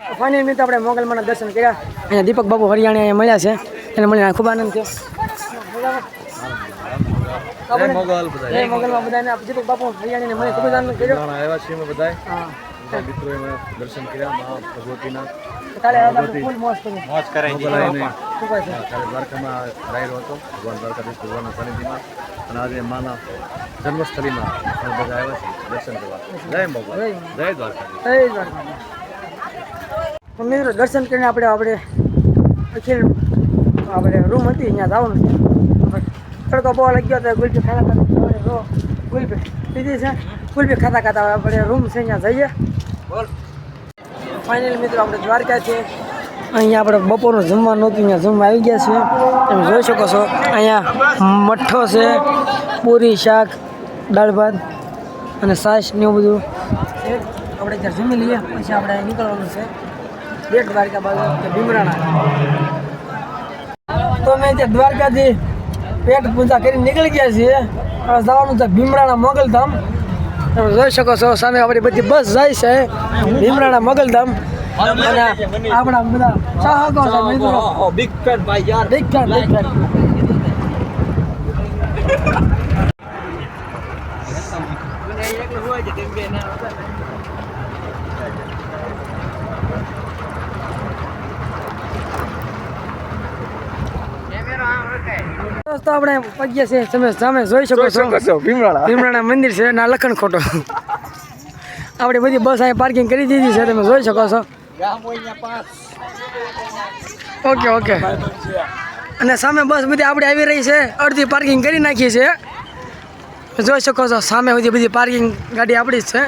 Final મિત્ર આપણે મોગલમાના દર્શન કર્યા. અહીંયા દીપક બાબુ હરિયાણા અહીંયા મળ્યા છે. એને મળીને ખૂબ આનંદ થયો. મોગલમાં બધાને દીપક બાપુ હરિયાણીને મળીને ખૂબ આનંદ કર્યો. આવ્યા છીએ અમે બધાય. બધા મિત્રોએ દર્શન કર્યા. મહા ભગવતીના મોજ કરાઈ દ્વારકામાં રહેલો હતો. ભગવાન દ્વારકાધીશ ભગવાનના સાનિધ્યમાં. અને આજે માના જન્મસ્થળીમાં બધા આવ્યા છીએ દર્શન કરવા. જય મોગલ. જય દ્વારકા મિત્રો દર્શન કરીને આપણે આપણે અખિલ આપણે રૂમ હતી અહીંયા જવાનું છે. તડકો બહુ ગયો તો ગુલપી ખાતા ખાતા રો ગુલપી લીધી છે. ગુલપી ખાતા ખાતા આપણે રૂમ છે અહીંયા જઈએ. ફાઇનલી મિત્રો આપણે દ્વારકા છે. અહીંયા આપણે બપોરનું જમવાનું નહોતું અહીંયા જમવા આવી ગયા છે તમે જોઈ શકો છો અહીંયા મઠ્ઠો છે પૂરી શાક દાળ ભાત અને સાસ ને એવું બધું આપણે ત્યાં જમી લઈએ પછી આપણે નીકળવાનું છે. બેટ દ્વારકા બાજુ ભીમરાણા. તો મેં ત્યાં દ્વારકાથી પેટ પૂજા કરી નીકળી ગયા છીએ. હવે જવાનું છે ભીમરાણા મોગલધામ. તમે જોઈ શકો છો સામે આપણી બધી બસ જાય છે. ભીમરાણા મોગલધામ. અને આપણા બધા ચાહકો છે મિત્રો. બિગ ફેન ભાઈ યાર. બિગ ફેન બિગ ફેન દોસ્તો આપણે પગ્યા છે તમે સામે જોઈ શકો છો. ભીમરાણા ભીમરાણા મંદિર છે ના લખણ ખોટો આપણે બધી બસ અહીંયા પાર્કિંગ કરી દીધી છે તમે જોઈ શકો છો. ઓકે ઓકે અને સામે બસ બધી આપણે આવી રહી છે અડધી પાર્કિંગ કરી નાખી છે. જોઈ શકો છો સામે બધી બધી પાર્કિંગ ગાડી આપણી જ છે.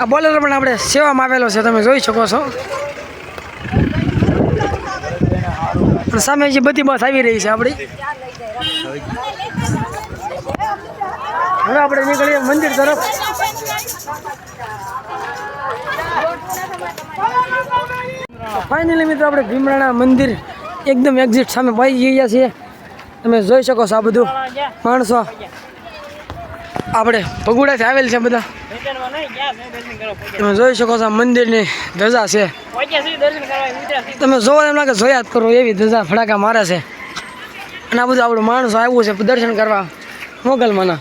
આ બોલેરો પણ આપણે સેવામાં આવેલો છે તમે જોઈ શકો છો. અને સામે જે બધી બસ આવી રહી છે આપણી. હવે આપણે નીકળીએ મંદિર તરફ. ફાઇનલી મિત્રો, આપણે ભીમરાણા મંદિર એકદમ એક્ઝિટ સામે પહોંચી ગયા છીએ. તમે જોઈ શકો છો આ બધું. માણસો આપણે ભગુડાથી આવેલ છે બધા. તમે જોઈ શકો છો મંદિર મંદિરની ધજા છે. તમે જોવો એમ લાગે જોયા કરો એવી ધજા ફડાકા મારે છે. અને આ બધું આપણું માણસો આવ્યું છે દર્શન કરવા મોગલમાંના.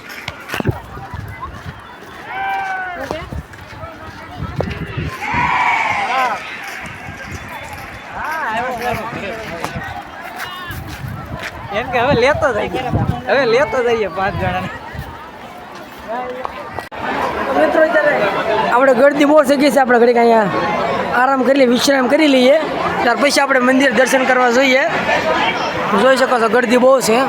એમ કે હવે લેતો જઈએ. હવે લેતો જઈએ પાંચ જણા મિત્રો અત્યારે આપણે ગળદી બહુ થઈ છીએ આપણે ઘડીક અહીંયા આરામ કરી લઈએ, વિશ્રામ કરી લઈએ. ત્યાર પછી આપણે મંદિર દર્શન કરવા જોઈએ. જોઈ શકો છો ગળદી બહુ છે.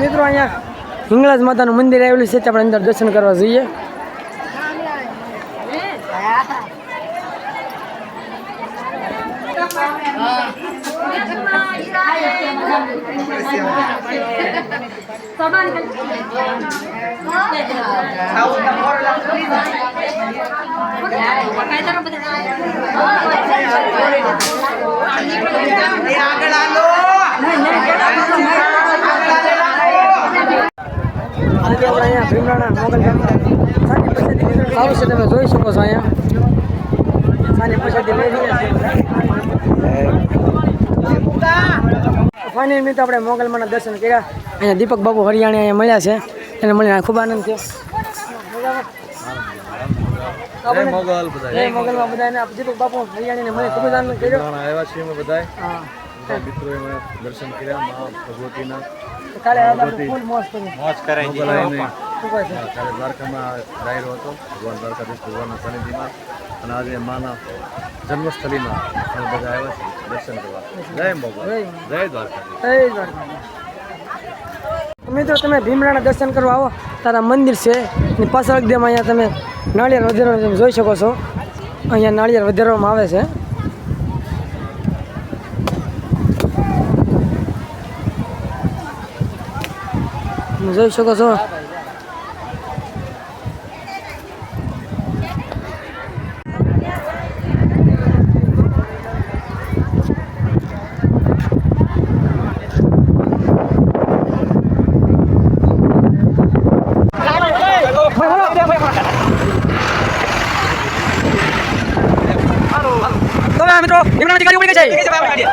મિત્રો અહીંયા હિંગળાજ માતાનું મંદિર આવેલું છે ત્યાં આપણે અંદર દર્શન કરવા જોઈએ. આગળ અહીંયા ભીમરાણા મોગલ છે તમે જોઈ શકો છો અહીંયા સાંજે પછીથી લઈ રહ્યા ફાઇનલ મિત્ર આપણે મોગલમાના દર્શન કર્યા. અહીંયા દીપક બાબુ હરિયાણા અહીંયા મળ્યા છે. એને મળીને ખૂબ આનંદ થયો. મોગલ મોગલમાં બધાને દીપક બાપુ હરિયાણીને મને ખૂબ આનંદ કર્યો. આવ્યા છીએ બધાય બધા એમણે દર્શન કર્યા મા ભગવતીના. તો કાલે આપણે ફૂલ મોજ કરાઈ મોગલ આવીને શું કહે છે? હા, કાલે દ્વારકામાં ડાયરો હતો. ભગવાન દ્વારકાધીશ ભગવાનના સાનિધ્યમાં અને આજે માના જન્મસ્થળીમાં અમે બધા આવ્યા છે દર્શન કરવા. જય ભગવાન જય જય દ્વારકાધીશ. દ્વારકા. મિત્રો તમે ભીમરાના દર્શન કરવા આવો. તારા મંદિર છે. એની પાછળ એકદમ અહીંયા તમે નાળિયેર વધારવા જોઈ શકો છો. અહીંયા નાળિયેર વધારવામાં આવે છે. તમે જોઈ શકો છો. મિત્રો ભીમરાની ગાડી ઉડી ગઈ છે.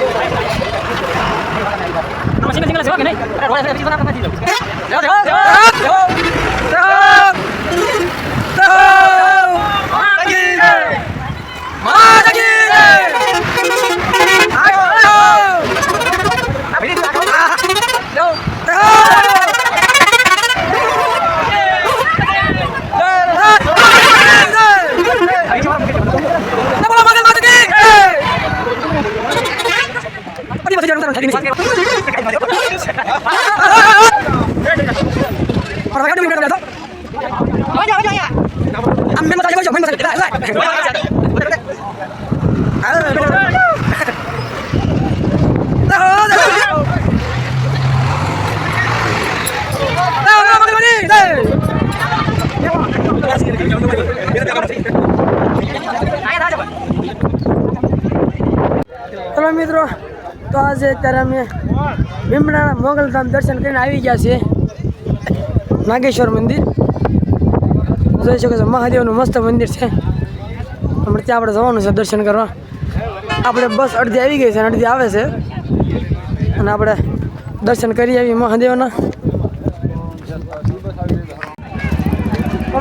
Tahan! Tahan! Tahan! ચલો મિત્રો, તો આજે અત્યારે અમે ભીમડાના મોગલધામ દર્શન કરીને આવી ગયા છીએ. નાગેશ્વર મંદિર. જોઈ શકો છો, મહાદેવનું મસ્ત મંદિર છે. હમણાં ત્યાં આપણે જવાનું છે દર્શન કરવા. આપણે બસ અડધી આવી ગઈ છે અને અડધી આવે છે. અને આપણે દર્શન કરી આવી મહાદેવના.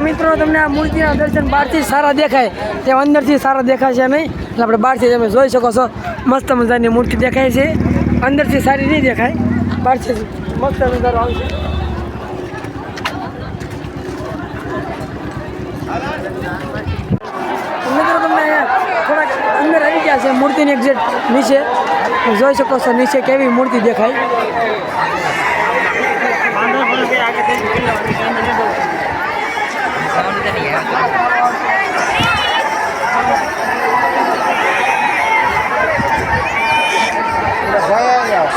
મિત્રો, તમને આ મૂર્તિના દર્શન બહારથી સારા દેખાય. તે અંદરથી સારા દેખાશે નહીં. એટલે આપણે બહારથી તમે જોઈ શકો છો. મસ્ત મજાની મૂર્તિ દેખાય છે. અંદરથી સારી નહીં દેખાય. બહારથી મસ્ત નજારો આવશે મિત્રો, તમને થોડાક અંદર છે મૂર્તિની એક્ઝેક્ટ નીચે. જોઈ શકો છો નીચે કેવી મૂર્તિ દેખાય. મહાદેવના Gracias.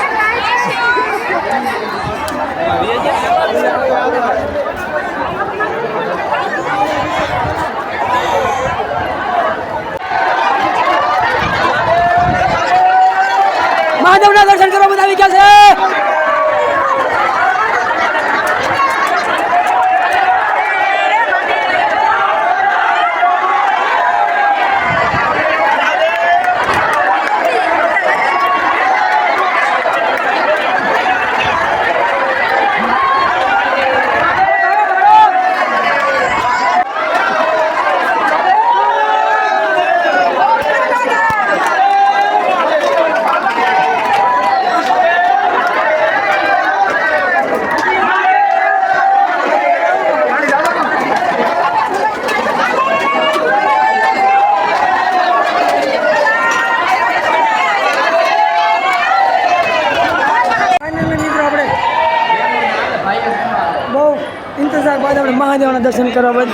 મહાદેવના દર્શન કરવા બાદ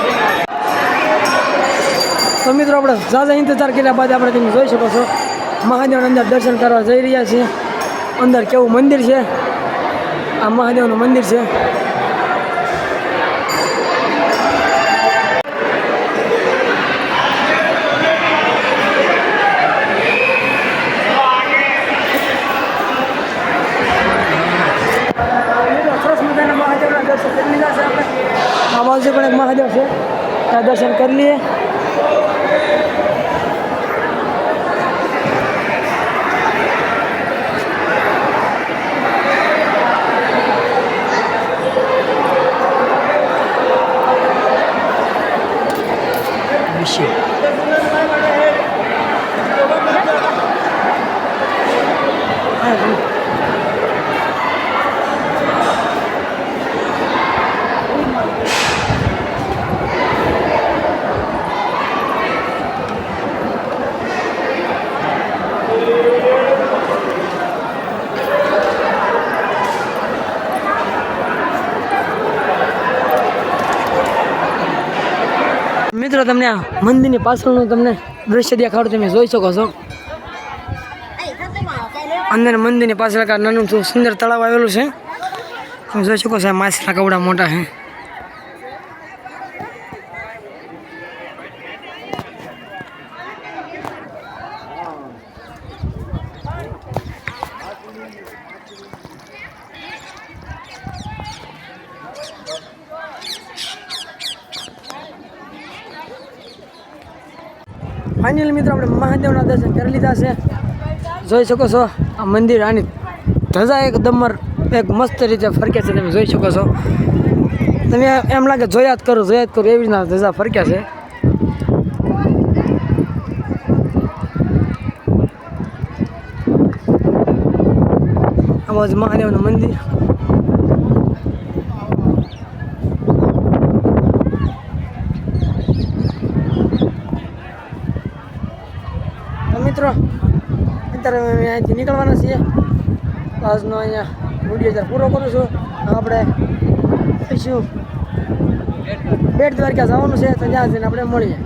તો મિત્રો આપણે ઝાઝા ઇંતજાર કર્યા બાદ આપણે તમે જોઈ શકો છો, મહાદેવના અંદર દર્શન કરવા જઈ રહ્યા છીએ. અંદર કેવું મંદિર છે? આ મહાદેવનું મંદિર છે. દર્શન કરી લઈએ વિશે હા, જી. મિત્રો તમને આ મંદિરની પાછળનું તમને દ્રશ્ય દેખાડું, તમે જોઈ શકો છો. અંદર મંદિરની પાછળ નાનું સુંદર તળાવ આવેલું છે. તમે જોઈ શકો છો માછલા કવડા મોટા છે. ફાઇનલ મિત્રો, આપણે મહાદેવના દર્શન કરી લીધા છે. જોઈ શકો છો આ મંદિર આની ધજા એક દમર એક મસ્ત રીતે ફરકે છે, તમે જોઈ શકો છો. તમે એમ લાગે જોયા જ કરો, જોયા જ કરો, એવી રીતના ધજા ફરક્યા છે. આ બાજુ મહાદેવનું મંદિર તો મિત્રો અત્યારે અહીંયાથી નીકળવાના છીએ. તો આજનો અહીંયા વીડિયો જ્યારે પૂરો કરું છું. આપણે શું બેટ દ્વારકા જવાનું છે, તો ત્યાં જઈને આપણે મળીએ.